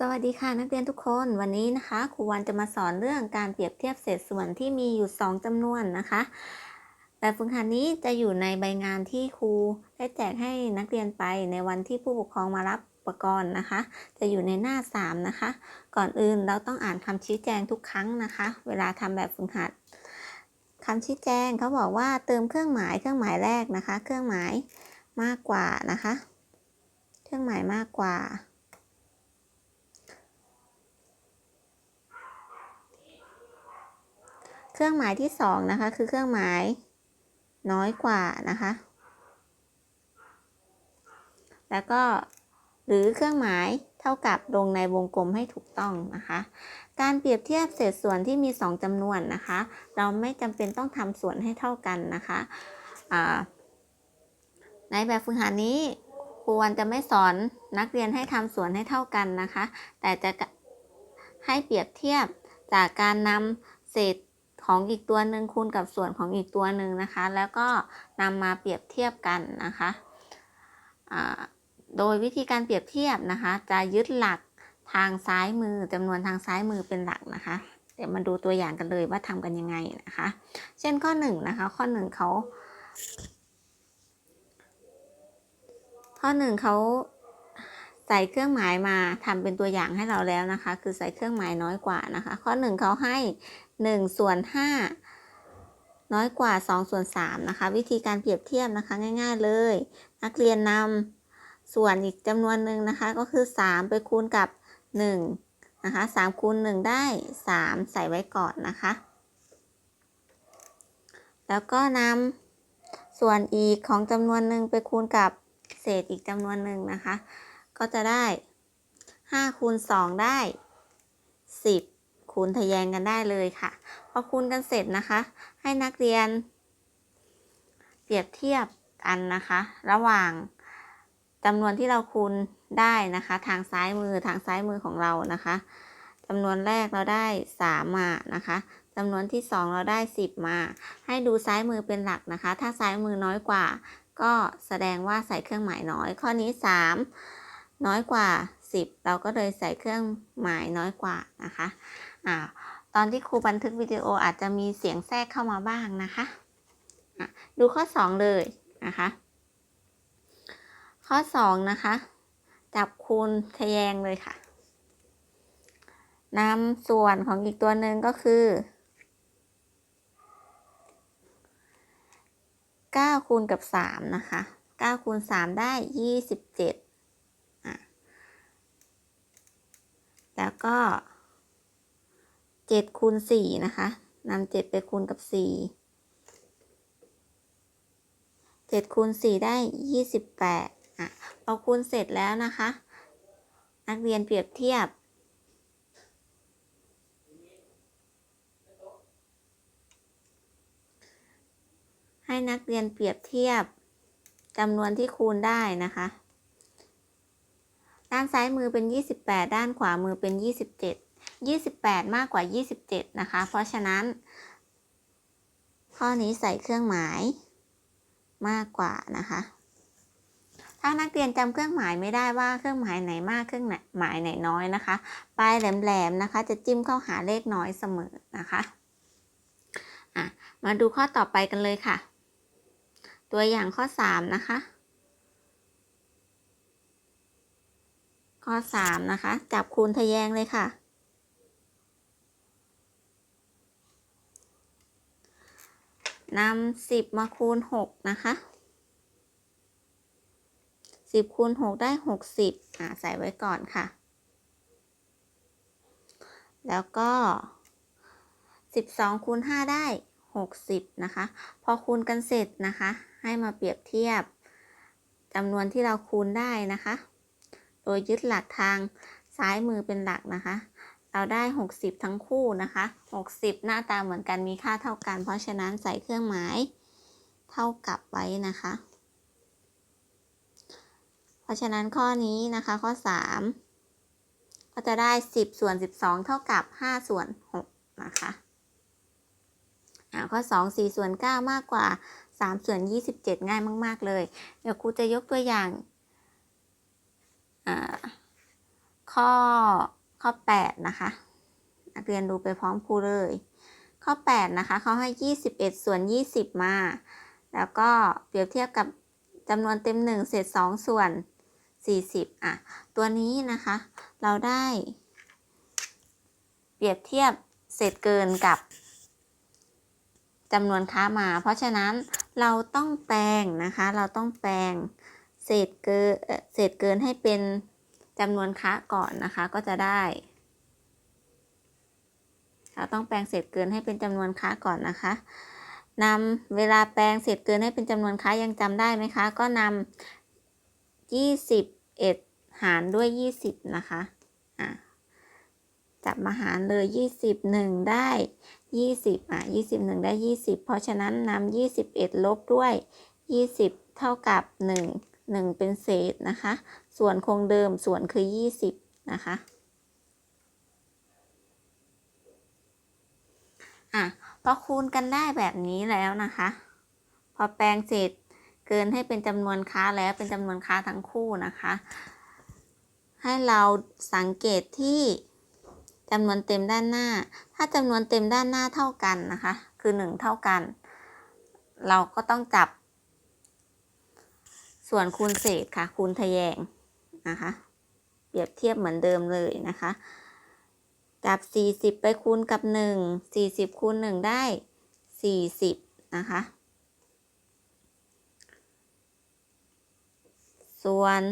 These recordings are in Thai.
สวัสดีค่ะนักเรียนทุกคนวันนี้นะคะครูวันจะมาสอนเรื่องการเปรียบเทียบเศษส่วนที่มีอยู่ 2จำนวนนะคะ แบบฝึกหัดนี้จะอยู่ในใบงานที่ครูได้แจกให้นักเรียนไปในวันที่ผู้ปกครองมารับอุปกรณ์นะคะ จะอยู่ในหน้า 3 นะคะ ก่อนอื่นเราต้องอ่านคำชี้แจงทุกครั้งนะคะ เวลาทำแบบฝึกหัดคำชี้แจงเขาบอกว่าเติมเครื่องหมายเครื่องหมายแรกนะคะ เครื่องหมายมากกว่านะคะ เครื่องหมายมากกว่า เครื่องหมายที่สองนะคะคือเครื่องหมายน้อยกว่านะคะ แล้วก็หรือเครื่องหมายเท่ากับลงในวงกลมให้ถูกต้องนะคะ การเปรียบเทียบเศษส่วนที่มี 2จำนวนนะคะ เราไม่จำเป็นต้องทำส่วนให้เท่ากันนะคะในแบบฝึกหัดนี้ครูวันจะไม่สอนนักเรียนให้ทำส่วนให้เท่ากันนะคะ แต่จะให้เปรียบเทียบจากการนำเศษ ของอีกตัวหนึ่งคูณกับส่วนของอีกตัวหนึ่งนะคะ แล้วก็นำมาเปรียบเทียบกันนะคะโดยวิธีการเปรียบเทียบนะคะ จะยึดหลักทางซ้ายมือจำนวนทางซ้ายมือเป็นหลักนะคะ เดี๋ยวมาดูตัวอย่างกันเลยว่าทำกันยังไงนะคะ เช่นข้อหนึ่งนะคะ ข้อหนึ่งเขาข้อหนึ่งเขาใส่เครื่องหมายมาทำเป็นตัวอย่างให้เราแล้วนะคะ คือใส่เครื่องหมายน้อยกว่านะคะ ข้อหนึ่งเขาให้ 1 ส่วน 5 น้อยกว่า 2 ส่วน 3 นะคะ วิธีการเปรียบเทียบนะคะง่าย ๆเลย นักเรียนนำส่วนอีกจำนวนหนึ่งนะคะ ก็คือ 3 ไปคูณกับ 1 นะคะ3คูณ 1 ได้ 3 ใส่ไว้ก่อนนะคะ แล้วก็นำส่วนอีกของจำนวนหนึ่งไปคูณกับเศษอีกจำนวนหนึ่งนะคะ ก็จะได้5คูณ2ได้ 10 คูณทะแยงกันได้เลยค่ะ พอคูณกันเสร็จนะคะ ให้นักเรียน เปรียบเทียบกันนะคะ ระหว่างจำนวนที่เราคูณได้นะคะ ทางซ้ายมือทางซ้ายมือของเรานะคะจำนวนแรกเราได้ 3 มานะคะจำนวนที่ 2 เราได้ 10 มา ให้ดูซ้ายมือเป็นหลักนะคะ ถ้าซ้ายมือน้อยกว่า ก็แสดงว่าใส่เครื่องหมายน้อย ข้อนี้ 3 น้อยกว่า 10 เราก็เลยใส่เครื่องหมายน้อยกว่านะคะอ่าตอนที่ครูบันทึกวิดีโออาจจะมีเสียงแทรกเข้ามาบ้างนะคะะดูข้อ 2 เลยนะคะ ข้อ 2 นะคะ จับคูณทะแยงเลยค่ะนำส่วนของอีกตัวหนึ่งก็คือ9คูณกับ 3 นะคะ9คูณ3ได้ 27อะแล้ว ก็เจ็ดคูณสี่นะคะนำเจ็ดไปคูณกับสี่เจ็ดคูณสี่ได้ยี่สิบแปดอะพอาคูณเสร็จแล้วนะคะ นักเรียนเปรียบเทียบ ให้นักเรียนเปรียบเทียบจำนวนที่คูณได้นะคะ ด้านซ้ายมือเป็น 28 ด้านขวามือเป็น 27 28 มากกว่า 27 นะคะ เพราะฉะนั้น ข้อนี้ใส่เครื่องหมายมากกว่านะคะ ถ้านักเรียนจำเครื่องหมายไม่ได้ว่าเครื่องหมายไหนมากเครื่องหมายไหนน้อยนะคะ ปลายแหลมๆนะคะ จะจิ้มเข้าหาเลขน้อยเสมอนะคะะมาดูข้อต่อไปกันเลยค่ะ ตัวอย่างข้อ 3 นะคะ ข้อ3นะคะ จับคูณทะแยงเลยค่ะนำสิบมาคูณหกนะคะสิบคูณหกได้หกสิบอ่าใส่ไว้ก่อนค่ะ แล้วก็สิบสองคูณห้าได้หกสิบนะคะ พอคูณกันเสร็จนะคะ ให้มาเปรียบเทียบจำนวนที่เราคูณได้นะคะ โดยยึดหลักทางซ้ายมือเป็นหลักนะคะ เราได้ 60 ทั้งคู่นะคะ 60 หน้าตาเหมือนกันมีค่าเท่ากัน เพราะฉะนั้นใส่เครื่องหมายเท่ากับไว้นะคะ เพราะฉะนั้นข้อนี้นะคะข้อ 3 ก็จะได้ 10 ส่วน 12 เท่ากับ 5 ส่วน 6 นะคะข้อ 2 4 ส่วน 9 มากกว่า 3 ส่วน 27 ง่ายมาก ๆ เลย เดี๋ยวครูจะยกตัวอย่าง ข้ข้อข้อ 8 นะคะ นักเรียนดูไปพร้อมครูเลย ข้อ 8 นะคะเขาให้ 21 ส่วน 20 มา แล้วก็เปรียบเทียบกับจำนวนเต็ม 1 เศษ 2 ส่วน 40 อะ ตัวนี้นะคะ เราได้ เปรียบเทียบเศษเกินกับจำนวนค้ามา เพราะฉะนั้นเราต้องแปลงนะคะ เราต้องแปลงเศษเกินเศษเกินให้เป็น จำนวนค้าก่อนนะคะก็จะได้เราต้องแปลงเศษเกินให้เป็นจำนวนค้าก่อนนะคะนำเวลาแปลงเศษเกินให้เป็นจำนวนค้ายังจำได้ไหมคะ ก็นำ21หารด้วย20นะคะอะจับมาหารเลย21ได้20อะ21ได้20เพราะฉะนั้นนำ21ลบด้วย20เท่ากับ1 1เป็นเศษนะคะ ส่วนคงเดิมส่วนคือ 20 นะคะอะพอคูณกันได้แบบนี้แล้วนะคะ พอแปลงเศษเกินให้เป็นจำนวนค้าแล้วเป็นจำนวนค้าทั้งคู่นะคะ ให้เราสังเกตที่จำนวนเต็มด้านหน้า ถ้าจำนวนเต็มด้านหน้าเท่ากันนะคะ คือ 1 เท่ากัน เราก็ต้องจับ ส่วนคูณเศษค่ะ คูณทะแยง นะคะ เปรียบเทียบเหมือนเดิมเลยนะคะ จับ 40 ไปคูณกับ 1 40 คูณ 1 ได้ 40 นะคะ ส่วน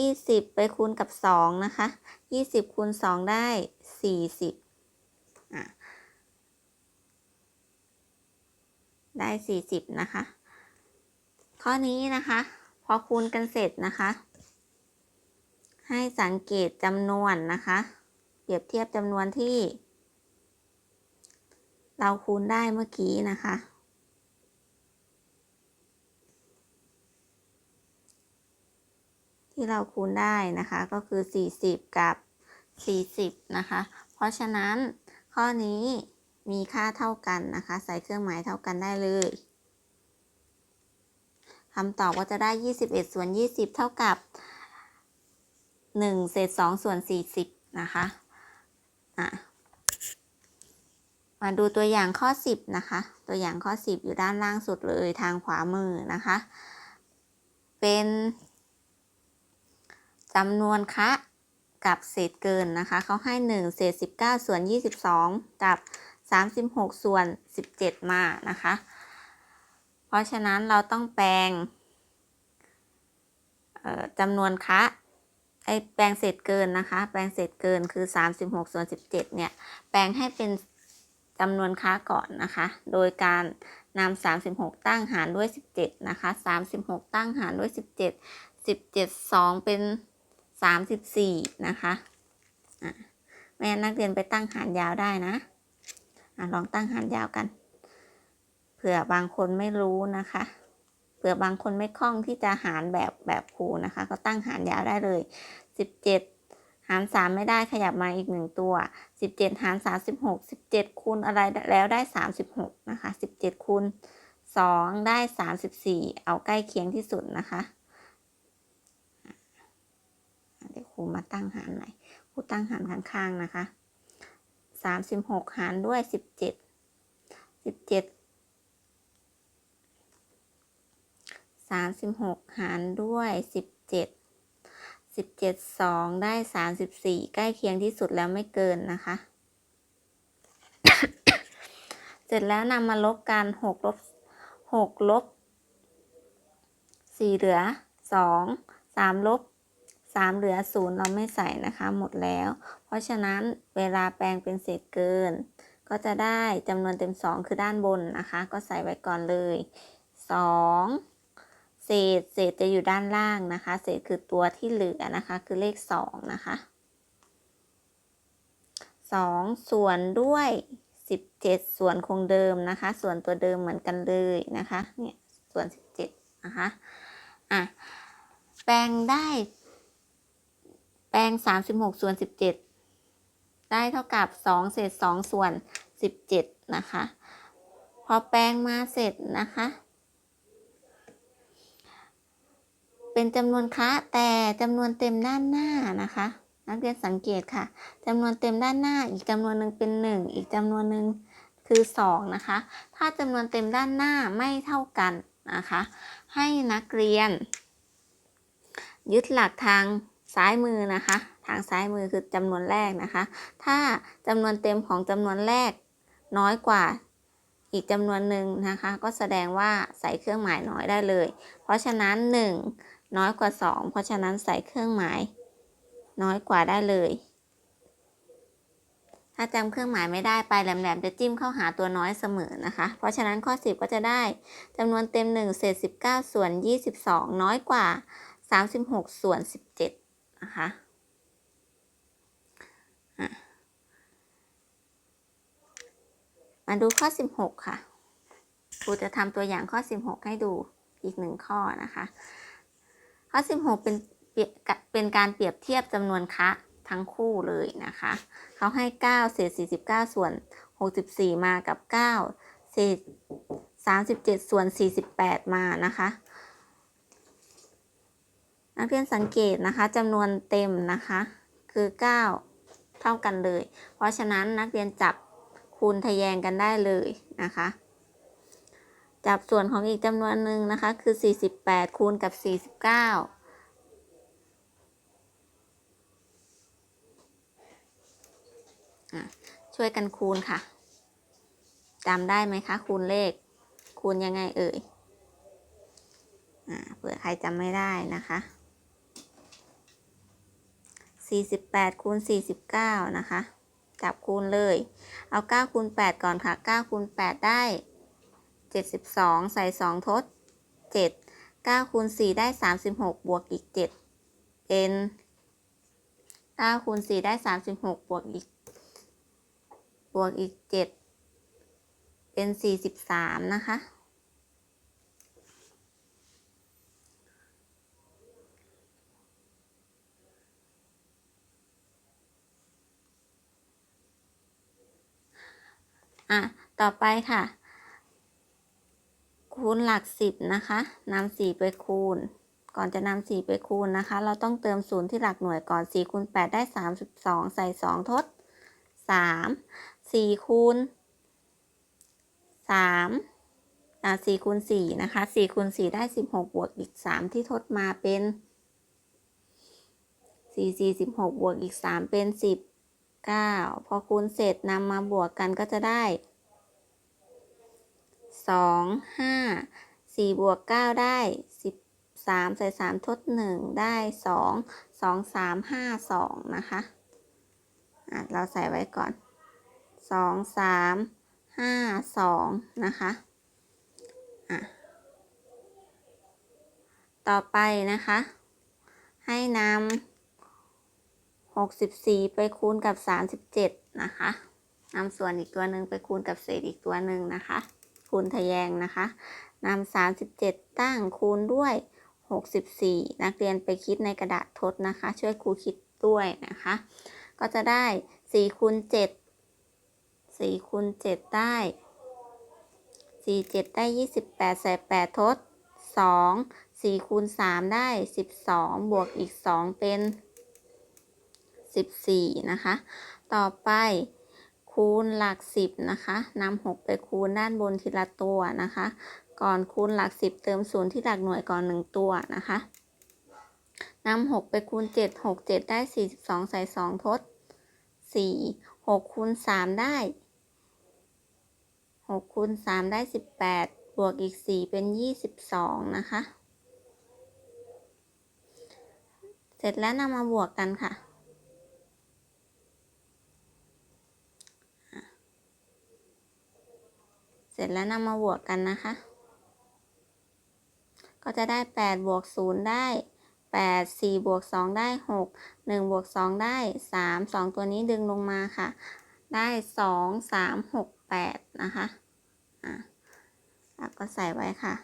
20 ไปคูณกับ 2 นะคะ 20 คูณ 2 ได้ 40ได้ 40 นะคะ ข้อนี้นะคะ พอคูณกันเสร็จนะคะ ให้สังเกตจำนวนนะคะ เปรียบเทียบจำนวนที่ เราคูณได้เมื่อกี้นะคะ ที่เราคูณได้นะคะก็คือ 40 กับ 40 นะคะ เพราะฉะนั้นข้อนี้มีค่าเท่ากันนะคะ ใส่เครื่องหมายเท่ากันได้เลยคำตอบก็จะได้ 21 ส่วน 20 เท่ากับ 1 เศษ 2 ส่วน 40 นะคะอะมาดูตัวอย่างข้อ 10 นะคะ ตัวอย่างข้อ 10 อยู่ด้านล่างสุดเลยทางขวามือนะคะ เป็นจำนวนคะกับเศษเกินนะคะ เขาให้ 1 เศษ 19 ส่วน 22 กับ 36 ส่วน 17 มานะคะ เพราะฉะนั้นเราต้องแปลงจำนวนคะ ไอแปลงเศษเกินนะคะ แปลงเศษเกินคือ 36ส่วน17 เนี่ย แปลงให้เป็นจำนวนค้าก่อนนะคะ โดยการนำ36 ตั้งหารด้วย 17 นะคะ 36 ตั้งหารด้วย 17 17 2 เป็น 34 นะคะอะแม่นักเรียนไปตั้งหารยาวได้นะอะลองตั้งหารยาวกัน เผื่อบางคนไม่รู้นะคะ เผื่อบางคนไม่คล่องที่จะหารแบบแบบครูนะคะ ก็ตั้งหารยาวได้เลย 17 หาร 3 ไม่ได้ขยับมาอีกหนึ่งตัว 17 หาร 36 17 คูณอะไรแล้วได้ 36 นะคะ 17 คูณ 2 ได้ 34 เอาใกล้เคียงที่สุดนะคะเดี๋ยวครูมาตั้งหารใหม่ครูตั้งหารข้างๆนะคะ 36 หารด้วย 17 17 36หารด้วย17 17 2ได้34ใกล้เคียงที่สุดแล้วไม่เกินนะคะ เสร็จแล้วนำมาลบกัน6ลบ6ลบ4เหลือ2 3ลบ3เหลือ0เราไม่ใส่นะคะหมดแล้ว เพราะฉะนั้นเวลาแปลงเป็นเศษเกิน ก็จะได้จำนวนเต็ม2คือด้านบนนะคะ ก็ใส่ไว้ก่อนเลย2เศษ เศษจะอยู่ด้านล่างนะคะ เศษคือตัวที่เหลือนะคะ คือเลข2นะคะ2ส่วนด้วย17ส่วนคงเดิมนะคะ ส่วนตัวเดิมเหมือนกันเลยนะคะ เนี่ย ส่วน17นะคะ อะ แปลงได้ แปลง36ส่วน17ได้เท่ากับ2เศษ2ส่วน17นะคะ พอแปลงมาเสร็จนะคะ เป็นจำนวนคะแต่จำนวนเต็มด้านหน้านะคะ นักเรียนสังเกตค่ะจำนวนเต็มด้านหน้า อีกจำนวนหนึ่งเป็น 1 อีกจำนวนหนึ่งคือ 2 นะคะ ถ้าจำนวนเต็มด้านหน้าไม่เท่ากันนะคะ ให้นักเรียน ยึดหลักทางซ้ายมือนะคะ ทางซ้ายมือคือจำนวนแรกนะคะ ถ้าจำนวนเต็มของจำนวนแรกน้อยกว่าอีกจำนวนหนึ่งนะคะ ก็แสดงว่าใส่เครื่องหมายน้อยได้เลย เพราะฉะนั้น 1 น้อยกว่า 2 เพราะฉะนั้นใส่เครื่องหมาย น้อยกว่าได้เลย ถ้าจำเครื่องหมายไม่ได้ไปลายแหลมๆจะจิ้มเข้าหาตัวน้อยเสมอนะคะ เพราะฉะนั้นข้อ 10 ก็จะได้จำนวนเต็ม 1 เศษ 19 ส่วน 22 น้อยกว่า 36 ส่วน 17 นะคะอะมาดูข้อ 16 ค่ะครูจะทำตัวอย่างข้อ 16 ให้ดูอีกหนึ่งข้อนะคะ ข้อ16 เป็นเปรียบเป็นการเปรียบเทียบจำนวนคะทั้งคู่เลยนะคะ เขาให้ 9 เศษ 49 ส่วน 64 มากับ 9 เศษ 37 ส่วน 48 มานะคะนักเรียนสังเกตนะคะจำนวนเต็มนะคะคือ 9 เท่ากันเลย เพราะฉะนั้นนักเรียนจับคูณทะแยงกันได้เลยนะคะ จับส่วนของอีกจำนวนหนึ่งนะคะ คือ 48 คูณกับ 49 ช่วยกันคูณค่ะจำได้ไหมคะคูณเลข คูณยังไงเอ่ยเผื่อใครจำไม่ได้นะคะ 48 คูณ 49 นะคะ จับคูณเลย เอา 9 คูณ 8 ก่อนค่ะ 9 คูณ 8 ได้ 72 ใส่ 2 ทด 7 9คูณ4ได้ 36 บวกอีก 7 เป็น9คูณ4ได้ 36 บวกอีก บวกอีก 7 เป็น 43 นะคะอะ ต่อไปค่ะ คูณหลักสิบนะคะนำสี่ไปคูณ ก่อนจะนำสี่ไปคูณนะคะ เราต้องเติมศูนย์ที่หลักหน่วยก่อนสี่คูณแปดได้สามสิบสองใส่สองทดสามสี่คูณสามอะสี่คูณสี่นะคะสี่คูณสี่ได้สิบหกบวกอีกสามที่ทดมาเป็นสี่สี่สิบหกบวกอีกสามเป็นสิบเก้าพอคูณเสร็จนำมาบวกกันก็จะได้ สองห้าสี่บวกเก้าได้สิบสามใส่สามทดหนึ่งได้สองสองสามห้าสองนะคะอะเราใส่ไว้ก่อนสองสามห้าสองนะคะอะต่อไปนะคะ ให้นำ64ไปคูณกับ37นะคะนำส่วนอีกตัวหนึ่งไปคูณกับเศษอีกตัวหนึ่งนะคะ คูณทะแยงนะคะนำ37 ตั้งคูณด้วย 64 นักเรียนไปคิดในกระดาษทดนะคะ ช่วยครูคิดด้วยนะคะ ก็จะได้4คูณ7 4คูณ7ได้ 4 7 ได้ 28 ใส่ 8 ทด 2 4คูณ3ได้ 12 บวกอีก 2 เป็น 14 นะคะ ต่อไป คูณหลัก10นะคะนำ6ไปคูณด้านบนทีละตัวนะคะ ก่อนคูณหลัก10เติมศูนย์ที่หลักหน่วยก่อน1ตัวนะคะนำ6ไปคูณ7 6 7ได้42ใส่2ทด4 6คูณ3ได้6คูณ3ได้18บแปดบวกอีก4เป็น22นะคะ เสร็จแล้วนำมาบวกกันค่ะ เส ร็จแล้วนำมาบวกกันนะคะ ก็จะได้8บวก0ได้ 8 4บวก2ได้ 6 1บวก2ได้ 3 2 ตัวนี้ดึงลงมาค่ะ ได้ 2 3 6 8 นะคะอะแล้วก็ใส่ไว้ค่ะ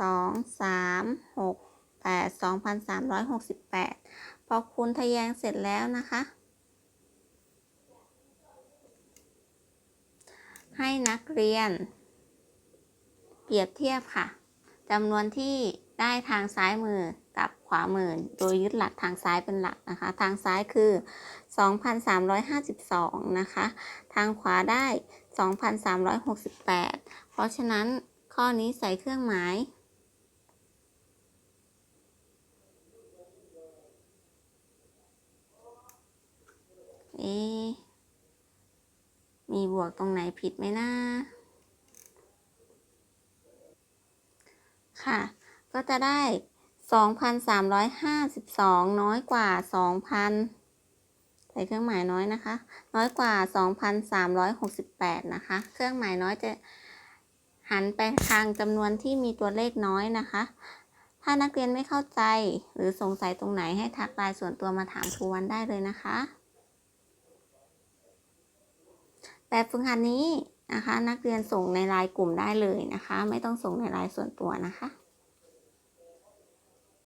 2 3 6 8 2,368 พอคูณทะแยงเสร็จแล้วนะคะ ให้นักเรียน รียบเทียบค่ะจำนวนที่ได้ทางซ้ายมือกับขวามือโดยยึดหลักทางซ้ายเป็นหลักนะคะ ทางซ้ายคือ 2,352 นะคะ ทางขวาได้ 2,368 เพราะฉะนั้นข้อนี้ใส่เครื่องหมาย เอ๊มีบวกตรงไหนผิดไหมนะ ค่ะ ก็จะได้ 2,352 น้อยกว่า 2,000 ใส่เครื่องหมายน้อยนะคะ น้อยกว่า 2,368 นะคะ เครื่องหมายน้อยจะหันไปทางจำนวนที่มีตัวเลขน้อยนะคะ ถ้านักเรียนไม่เข้าใจหรือสงสัยตรงไหนให้ทักไลน์ส่วนตัวมาถามครูวันได้เลยนะคะ แบบฝึกหัดนี้ นะคะ นักเรียนส่งในไลน์กลุ่มได้เลยนะคะ ไม่ต้องส่งในไลน์ส่วนตัวนะคะ